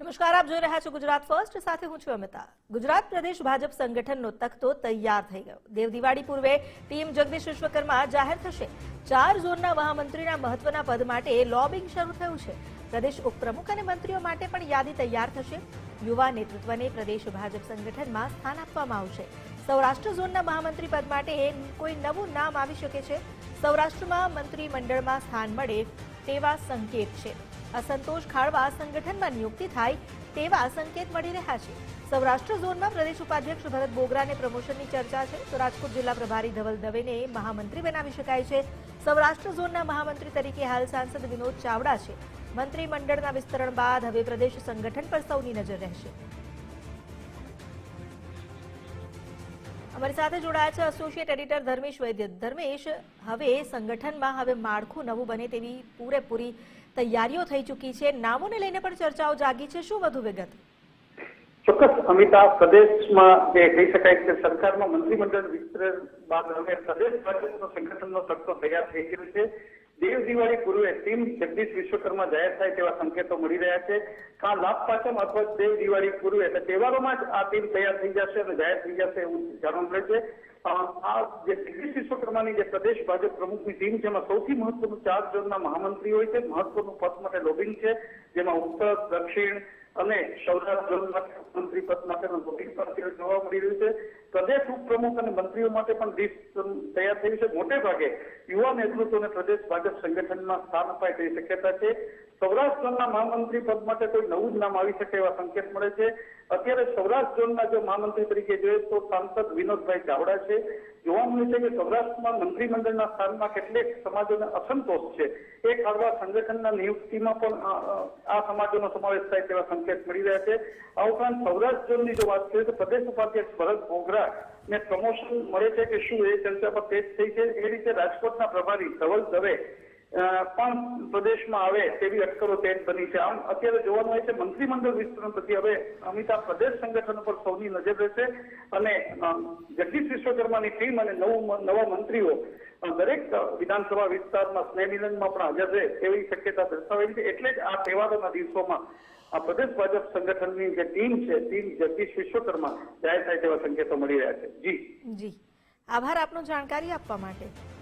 નમસ્કાર, આપ જોઈ રહ્યા છો ગુજરાત ફર્સ્ટ. સાથે હું છું અમિતા. ગુજરાત પ્રદેશ ભાજપ સંગઠનનો તખતો તૈયાર થઈ ગયો. દેવ દિવાળી પૂર્વે ટીમ જગદીશ વિશ્વકર્મા જાહેર થશે. ચાર ઝોનના મહામંત્રીના મહત્વના પદ માટે લોબિંગ શરૂ થયું છે. પ્રદેશ ઉપપ્રમુખ અને મંત્રીઓ માટે પણ યાદી તૈયાર થશે. યુવા નેતૃત્વને પ્રદેશ ભાજપ સંગઠનમાં સ્થાન આપવામાં આવશે. સૌરાષ્ટ્ર ઝોનના મહામંત્રી પદ માટે કોઈ નવું નામ આવી શકે છે? સૌરાષ્ટ્રમાં મંત્રીમંડળમાં સ્થાન મળે તેવા સંકેત છે. અસંતોષ ખાળવા સંગઠનમાં નિયુક્તિ થાય તેવા સંકેત મળી રહ્યા છે. સૌરાષ્ટ્ર ઝોનમાં પ્રદેશ ઉપાધ્યક્ષ ભરત બોગરાને પ્રમોશનની ચર્ચા છે. તો રાજકોટ જિલ્લા પ્રભારી ધવલ દવેને મહામંત્રી બનાવી શકાય છે. સૌરાષ્ટ્ર ઝોનના મહામંત્રી તરીકે હાલ સાંસદ વિનોદ ચાવડા છે. મંત્રીમંડળના વિસ્તરણ બાદ હવે પ્રદેશ સંગઠન પર સૌની નજર રહેશે. અમારી સાથે જોડાયા છે એસોસિએટ એડિટર ધર્મેશ વૈદ્ય. ધર્મેશ, હવે સંગઠનમાં હવે માળખું નવું બને તેવી પૂરેપૂરી તૈયારીઓ થઈ ચૂકી છે. નામોને લઈને પણ ચર્ચાઓ જાગી છે. શું વધુ વિગત? ચોક્કસ અમિતા પ્રદેશમાં જે કહી શકાય કે સરકારમાં મંત્રીમંડળ વિસ્તરણ બાદ હવે પ્રદેશ ભાજપનો સંગઠનનો તખતો તૈયાર થઈ ગયો છે. દેવ દિવાળી પૂર્વે ટીમ જગદીશ વિશ્વકર્મા જાહેર થાય તેવા સંકેતો મળી રહ્યા છે. કા લાભ પાચમ અથવા દેવ દિવાળી પૂર્વે એટલે તહેવારોમાં જ આ ટીમ તૈયાર થઈ જશે અને જાહેર થઈ જશે એવું જાણવા મળે છે. આ જે જગદીશ વિશ્વકર્માની જે પ્રદેશ ભાજપ પ્રમુખની ટીમ છે સૌથી મહત્વનું ચાર ઝોનના મહામંત્રી હોય છે. મહત્વનું પદ માટે લોબિંગ છે, જેમાં ઉત્તર, દક્ષિણ અને સૌરાષ્ટ્ર ઝોન માટે મંત્રી પદ માટેનું લોબિંગ પણ જોવા મળી રહ્યું છે. પ્રદેશ ઉપપ્રમુખ અને મંત્રીઓ માટે પણ લિસ્ટ તૈયાર થયું છે. મોટે ભાગે યુવા નેતૃત્વને પ્રદેશ ભાજપ સંગઠનમાં સ્થાન અપાય તેવી શક્યતા છે. સૌરાષ્ટ્ર ઝોનના મહામંત્રી પદ માટે કોઈ નવું જ નામ આવી શકે એવા સંકેત મળે છે. અત્યારે સૌરાષ્ટ્ર ઝોનના જો મહામંત્રી તરીકે જોઈએ તો સાંસદ વિનોદભાઈ ચાવડા છે. જોવા મળે છે કે સૌરાષ્ટ્રમાં મંત્રીમંડળના સ્થાનમાં કેટલેક સમાજોને અસંતોષ છે. એ ખાળવા સંગઠનના નિયુક્તિમાં પણ આ, સમાજોનો સમાવેશ થાય તેવા સંકેત મળી રહ્યા છે. આ ઉપરાંત સૌરાષ્ટ્ર ઝોનની જો વાત કરીએ તો પ્રદેશ ઉપાધ્યક્ષ ભરત બોગરા ને પ્રમોશન મળે છે કે શું એ ચર્ચા પર તેજ થઈ છે? એ રીતે રાજકોટના પ્રભારી ધવલ દવે પણ પ્રદેશમાં આવે તેવી અટકળો તેજ બની છે. આમ અત્યારે જોવાનું હોય છે મંત્રીમંડળ વિસ્તરણ પછી હવે અમિતા પ્રદેશ સંગઠન ઉપર સૌની નજર રહેશે અને જગદીશ વિશ્વકર્માની ટીમ અને નવું નવા મંત્રીઓ દરેક વિધાનસભા વિસ્તારમાં સ્નેહ પણ હાજર રહે તેવી શક્યતા દર્શાવેલી છે. એટલે જ આ તહેવારોના દિવસોમાં આ પ્રદેશ ભાજપ સંગઠનની જે ટીમ છે, ટીમ જગદીશ વિશ્વકર્મા જાહેર થાય તેવા સંકેતો મળી રહ્યા છે. જી. જી. આભાર આપનો જાણકારી આપવા માટે.